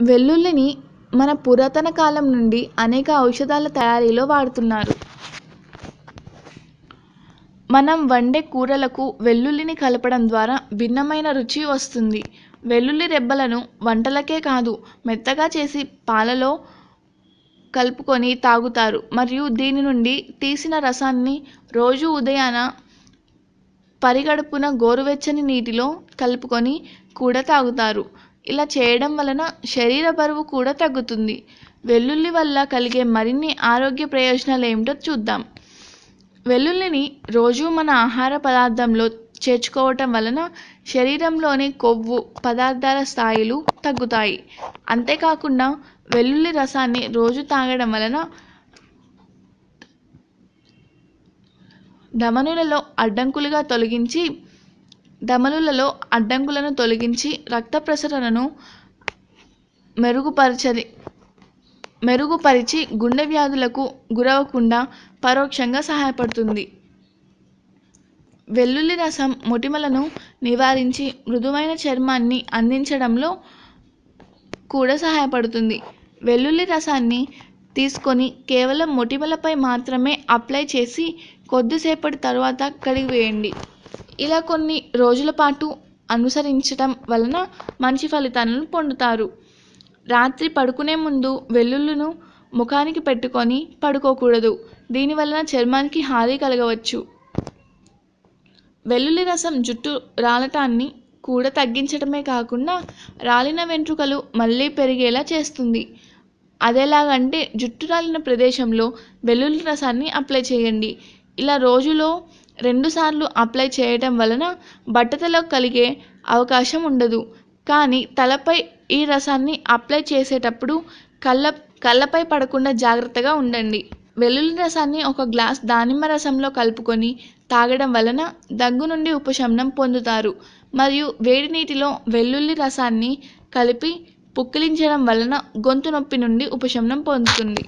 వెల్లుల్లిని మన పురాతన కాలం నుండి అనేక ఔషధాల తయారీలో వాడుతున్నారు. మనం వండే కూరలకు వెల్లుల్లిని కలపడం ద్వారా భిన్నమైన రుచి వస్తుంది. వెల్లుల్లి రెబ్బలను వంటలకే కాదు మెత్తగా చేసి పాలలో కలుపుకొని తాగుతారు. మరియు దీని నుండి తీసిన రసాన్ని రోజు ఉదయాన పరిగడుపున గోరువెచ్చని నీటిలో కలుపుకొని కూడా తాగుతారు. ఇలా చేయడం వలన శరీర బరువు కూడా తగ్గుతుంది. వెల్లుల్లి వల్ల కలిగే మరిన్ని ఆరోగ్య ప్రయోజనాలు ఏమిటో చూద్దాం. వెల్లుల్లిని రోజు మన ఆహార పదార్థంలో చేర్చుకోవటం వలన శరీరంలోని కొవ్వు పదార్థాల స్థాయిలు తగ్గుతాయి. అంతేకాకుండా వెల్లుల్లి రసాన్ని రోజు తాగడం వలన ధమనులలో అడ్డంకులుగా తొలగించి ధమనులలో అడ్డంకులను తొలగించి రక్త ప్రసరణను మెరుగుపరచని మెరుగుపరిచి గుండె వ్యాధులకు గురవకుండా పరోక్షంగా సహాయపడుతుంది. వెల్లుల్లి రసం మొటిమలను నివారించి మృదువైన చర్మాన్ని అందించడంలో కూడా సహాయపడుతుంది. వెల్లుల్లి రసాన్ని తీసుకొని కేవలం మొటిమలపై మాత్రమే అప్లై చేసి కొద్దిసేపటి తర్వాత కడిగివేయండి. ఇలా కొన్ని రోజుల పాటు అనుసరించటం వలన మంచి ఫలితాలను పొందుతారు. రాత్రి పడుకునే ముందు వెల్లుల్లిను ముఖానికి పెట్టుకొని పడుకోకూడదు. దీనివలన చర్మానికి హాని కలగవచ్చు. వెల్లుల్లి రసం జుట్టు రాలటాన్ని కూడా తగ్గించడమే కాకుండా రాలిన వెంట్రుకలు మళ్ళీ పెరిగేలా చేస్తుంది. అదేలాగంటే జుట్టు రాలిన ప్రదేశంలో వెల్లుల్లి రసాన్ని అప్లై చేయండి. ఇలా రోజులో రెండుసార్లు అప్లై చేయటం వలన బట్టతలో కలిగే అవకాశం ఉండదు. కానీ తలపై ఈ రసాన్ని అప్లై చేసేటప్పుడు కళ్ళ కళ్ళపై పడకుండా జాగ్రత్తగా ఉండండి. వెల్లుల్లి రసాన్ని ఒక గ్లాస్ దానిమ్మ రసంలో కలుపుకొని తాగడం వలన దగ్గు నుండి ఉపశమనం పొందుతారు. మరియు వేడి నీటిలో వెల్లుల్లి రసాన్ని కలిపి పుక్కిలించడం వలన గొంతు నొప్పి నుండి ఉపశమనం పొందుతుంది.